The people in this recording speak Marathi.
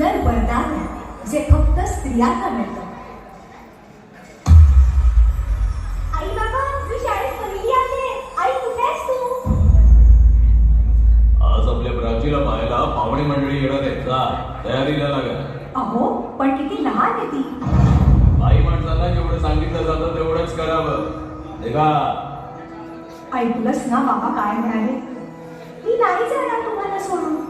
सुंदर वरदान आहे जे फक्त स्त्रियांना मिळतं. आई बाबा मी शाळेत पहिली आहे. आई कुठे आहेस तू? आज आपल्या प्राचीला पाहायला पाहुणे मंडळी येणार आहेत. का तयारीला लागा अहो पण किती लहान आहे ती. बाई माणसांना जेवढं सांगितलं जातं तेवढंच करावं. ते का ऐकलंस ना बाबा काय म्हणाले? मी नाही जाणार तुम्हाला सोडून.